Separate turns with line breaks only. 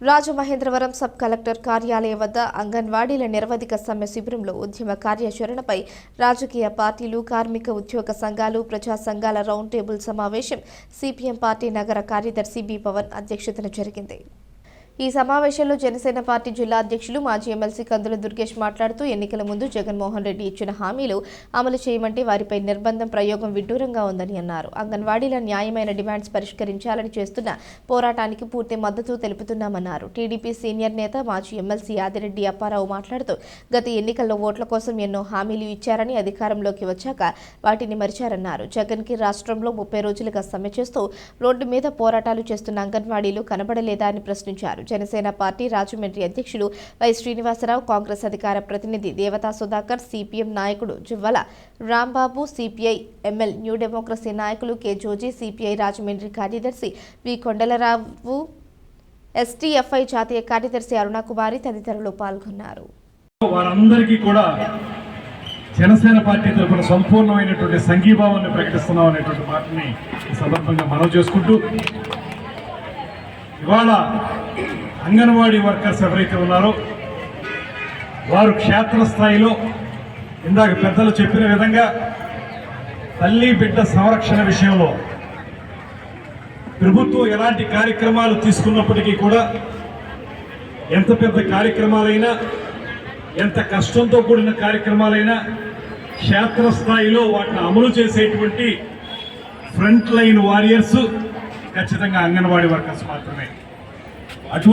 Rajamahendravaram sub collector కార్యాలయం వద్ద అంగన్వాడీల నిరవధిక సమ్మె శిబిరంలో ఉద్యమ కార్యాచరణపై రాజకీయ పార్టీలు కార్మిక ఉద్యోగ సంఘాలు ప్రజా సంఘాల రౌండ్ టేబుల్ సమావేశం సిపిఎం పార్టీ నగర కార్యదర్శి బి పవన్ అధ్యక్షతన జరిగింది. ఈ సమావేశంలో జనసేన పార్టీ జిల్లా అధ్యక్షులు మాజీ ఎమ్మెల్సీ కందుల దుర్గేష్ మాట్లాడుతూ ఎన్నికల ముందు జగన్మోహన్ రెడ్డి ఇచ్చిన హామీలు అమలు చేయమంటే వారిపై నిర్బంధం ప్రయోగం విడ్డూరంగా ఉందని అన్నారు. అంగన్వాడీల న్యాయమైన డిమాండ్స్ పరిష్కరించాలని చేస్తున్న పోరాటానికి పూర్తి మద్దతు తెలుపుతున్నామన్నారు. టీడీపీ సీనియర్ నేత మాజీ ఎమ్మెల్సీ ఆదిరెడ్డి అప్పారావు మాట్లాడుతూ గత ఎన్నికల్లో ఓట్ల కోసం ఎన్నో హామీలు ఇచ్చారని అధికారంలోకి వచ్చాక వాటిని మరిచారన్నారు. జగన్కి రాష్ట్రంలో ముప్పై రోజులుగా సమ్మె చేస్తూ రోడ్డు మీద పోరాటాలు చేస్తున్న అంగన్వాడీలు కనబడలేదా అని ప్రశ్నించారు. జనసేన పార్టీ రాజమండ్రి అధ్యక్షులు వై శ్రీనివాసరావు కాంగ్రెస్ అధికార ప్రతినిధి దేవతా సుధాకర్ సిపిఎం నాయకుడు Juvvala Rambabu CPI ML new democracy నాయకులు కె జోజీ సిపిఐ రాజమండ్రి కార్యదర్శి వి కొండలరావు ఎస్టీఎఫ్ఐ జాతీయ కార్యదర్శి అరుణకుమారి తదితరులు పాల్గొన్నారు.
వారందరికీ కూడా జనసేన పార్టీ తరఫున సంపూర్ణమైనటువంటి సంఘీభావాన్ని ప్రకటిస్తున్నాం అనేటువంటి మాటని ఈ సందర్భంగా మనం చేసుకుంటూ ఇవాళ అంగన్వాడీ వర్కర్స్ ఎవరైతే ఉన్నారో వారు క్షేత్రస్థాయిలో ఇందాక పెద్దలు చెప్పిన విధంగా తల్లి బిడ్డ సంరక్షణ విషయంలో ప్రభుత్వం ఎలాంటి కార్యక్రమాలు తీసుకున్నప్పటికీ కూడా ఎంత పెద్ద కార్యక్రమాలైనా ఎంత కష్టంతో కూడిన కార్యక్రమాలైనా క్షేత్రస్థాయిలో వాటిని అమలు చేసేటువంటి ఫ్రంట్ లైన్ వారియర్స్ ఖచ్చితంగా అంగన్వాడీ వర్కర్స్ మాత్రమే. అటువంటి